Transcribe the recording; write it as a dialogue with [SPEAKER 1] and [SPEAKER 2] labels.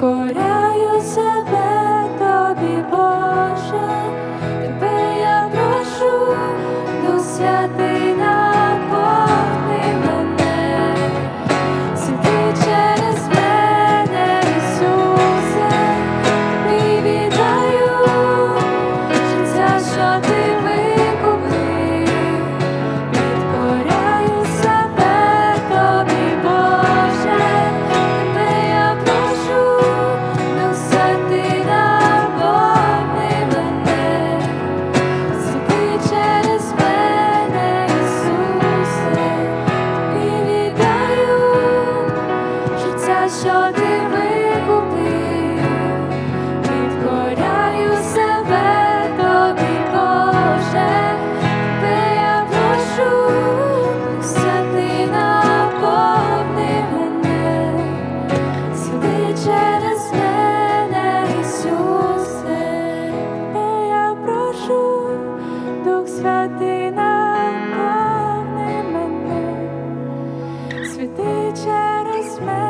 [SPEAKER 1] підкоряю що ти викупив, підкоряю себе тобі, Боже, Тебе я прошу, все ти наповни мене, сюди через мене, Ісусе, я прошу, Дух Святий наповни мене, святи через мене.